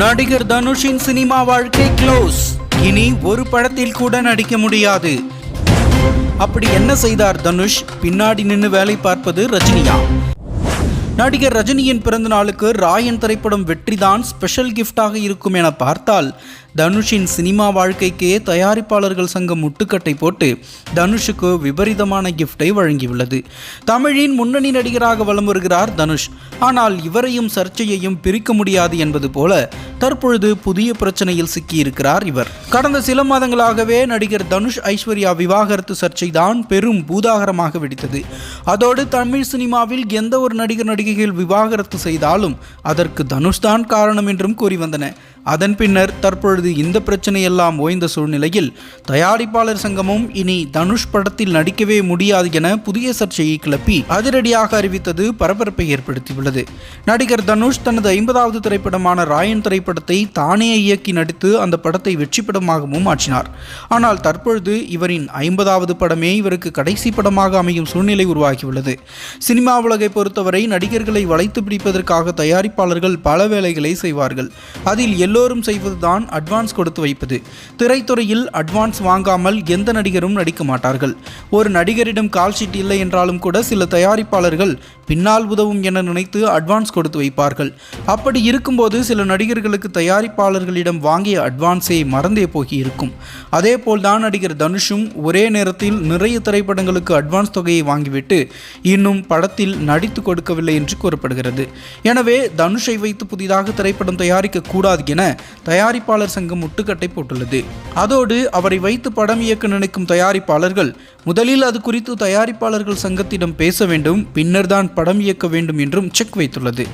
நடிகர் தனுஷின் சினிமா வாழ்க்கை க்ளோஸ். இனி ஒரு படத்தில் கூட நடிக்க முடியாது. அப்படி என்ன செய்தார் தனுஷ்? பின்னாடி நின்று வேலை பார்ப்பது ரஜினியா? நடிகர் ரஜினியின் பிறந்த நாளுக்கு ராயன் திரைப்படம் வெற்றிதான் ஸ்பெஷல் கிஃப்டாக இருக்கும் என பார்த்தால் தனுஷின் சினிமா வாழ்க்கைக்கே தயாரிப்பாளர்கள் சங்கம் முட்டுக்கட்டை போட்டு தனுஷுக்கு விபரீதமான கிஃப்டை வழங்கியுள்ளது. தமிழின் முன்னணி நடிகராக வலம் வருகிறார் தனுஷ். ஆனால் இவரையும் சர்ச்சையையும் பிரிக்க முடியாது என்பது போல தற்பொழுது புதிய பிரச்சனையில் சிக்கியிருக்கிறார் இவர். கடந்த சில மாதங்களாகவே நடிகர் தனுஷ் ஐஸ்வர்யா விவாகரத்து சர்ச்சை தான் பெரும் பூதாகரமாக வெடித்தது. அதோடு தமிழ் சினிமாவில் எந்த ஒரு நடிகர் நடிகைகள் விவாகரத்து செய்தாலும் அதற்கு தனுஷ் தான் காரணம் என்றும் கூறி வந்தன. அதன் பின்னர் தற்பொழுது இந்த பிரச்சனையெல்லாம் ஓய்ந்த சூழ்நிலையில் தயாரிப்பாளர் சங்கமும் இனி தனுஷ் படத்தில் நடிக்கவே முடியாது என புதிய சர்ச்சையை கிளப்பி அதிரடியாக அறிவித்தது பரபரப்பை ஏற்படுத்தியுள்ளது. நடிகர் தனுஷ் தனது ஐம்பதாவது திரைப்படமான ராயன் திரைப்படத்தை தானே இயக்கி நடித்து அந்த படத்தை வெற்றி படமாகவும் மாற்றினார். ஆனால் தற்பொழுது இவரின் ஐம்பதாவது படமே இவருக்கு கடைசி படமாக அமையும் சூழ்நிலை உருவாகியுள்ளது. சினிமா உலகை பொறுத்தவரை நடிகர்களை வளைத்து பிடிப்பதற்காக தயாரிப்பாளர்கள் பல வேலைகளை செய்வார்கள். அதில் எல்லோரும் செய்வதுதான் அட்வான்ஸ் கொடுத்து வைப்பது. திரைத்துறையில் அட்வான்ஸ் வாங்காமல் எந்த நடிகரும் நடிக்க மாட்டார்கள். ஒரு நடிகரிடம் கால் ஷீட் இல்லை என்றாலும் கூட சில தயாரிப்பாளர்கள் பின்னால் உதவும் என நினைத்து அட்வான்ஸ் கொடுத்து வைப்பார்கள். அப்படி இருக்கும்போது சில நடிகர்களுக்கு தயாரிப்பாளர்களிடம் வாங்கிய அட்வான்ஸை மறந்தே போகி இருக்கும். அதே போல்தான் நடிகர் தனுஷும் ஒரே நேரத்தில் நிறைய திரைப்படங்களுக்கு அட்வான்ஸ் தொகையை வாங்கிவிட்டு இன்னும் படத்தில் நடித்து கொடுக்கவில்லை என்று கூறப்படுகிறது. எனவே தனுஷை வைத்து புதிதாக திரைப்படம் தயாரிக்க கூடாது என தயாரிப்பாளர் சங்கம் முட்டுக்கட்டை போட்டுள்ளது. அதோடு அவரை வைத்து படம் இயக்க நினைக்கும் தயாரிப்பாளர்கள் முதலில் அது குறித்து தயாரிப்பாளர்கள் சங்கத்திடம் பேச வேண்டும் பின்னர் தான் படம் இயக்க வேண்டும் என்றும் செக் வைத்துள்ளது.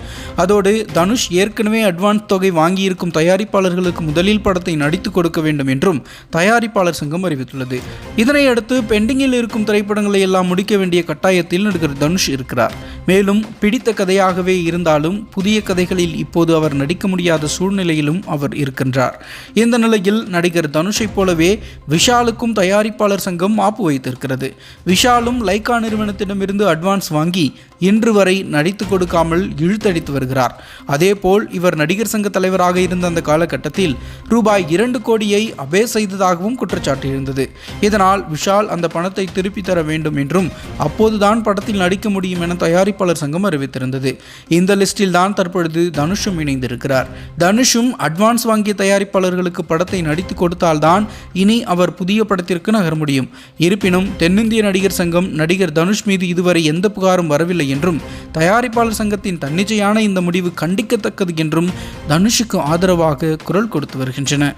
அதோடு தனுஷ் ஏற்கனவே அட்வான்ஸ் தொகை வாங்கியிருக்கும் தயாரிப்பாளர்களுக்கு முதலில் படத்தை நடித்து கொடுக்க வேண்டும் என்றும் தயாரிப்பாளர் சங்கம் அறிவித்துள்ளது. இதனை அடுத்து பெண்டிங்கில் இருக்கும் திரைப்படங்களை எல்லாம் முடிக்க வேண்டிய கட்டாயத்தில் நடிகர் தனுஷ் இருக்கிறார். மேலும் பிடித்த கதையாகவே இருந்தாலும் புதிய கதைகளில் இப்போது அவர் நடிக்க முடியாத சூழ்நிலையிலும் நிலையிலும் அவர் இருக்கின்றார். இந்த நிலையில் நடிகர் தனுஷை போலவே விஷாலுக்கும் தயாரிப்பாளர் சங்கம் ஆப்பு வைத்திருக்கிறது. விஷாலும் லைகா நிறுவனத்திடமிருந்து அட்வான்ஸ் வாங்கி இன்று வரை நடித்து கொடுக்காமல் இழுத்தடித்து வருகிறார். அதேபோல் இவர் நடிகர் சங்க தலைவராக இருந்த அந்த காலகட்டத்தில் ரூபாய் இரண்டு கோடியை அபே செய்ததாகவும் குற்றச்சாட்டு இருந்தது. இதனால் விஷால் அந்த பணத்தை திருப்பி தர வேண்டும் என்றும் அப்போதுதான் படத்தில் நடிக்க முடியும் என தயாரிப்பாளர் சங்கம் அறிவித்திருந்தது. இந்த லிஸ்டில் தான் தற்பொழுது தனுஷும் இணைந்திருக்கிறார். தனுஷும் அட்வான்ஸ் வாங்கிய தயாரிப்பாளர்களுக்கு படத்தை நடித்து கொடுத்தால்தான் இனி அவர் புதிய படத்திற்கு நகர முடியும். இருப்பினும் தென்னிந்திய நடிகர் சங்கம் நடிகர் தனுஷ் மீது இதுவரை எந்த புகாரும் வரவில்லை என்றும் தயாரிப்பாளர் சங்கத்தின் தன்னிச்சையான இந்த முடிவு கண்டிக்கத்தக்கது என்றும் தனுஷுக்கு ஆதரவாக குரல் கொடுத்து வருகின்றன.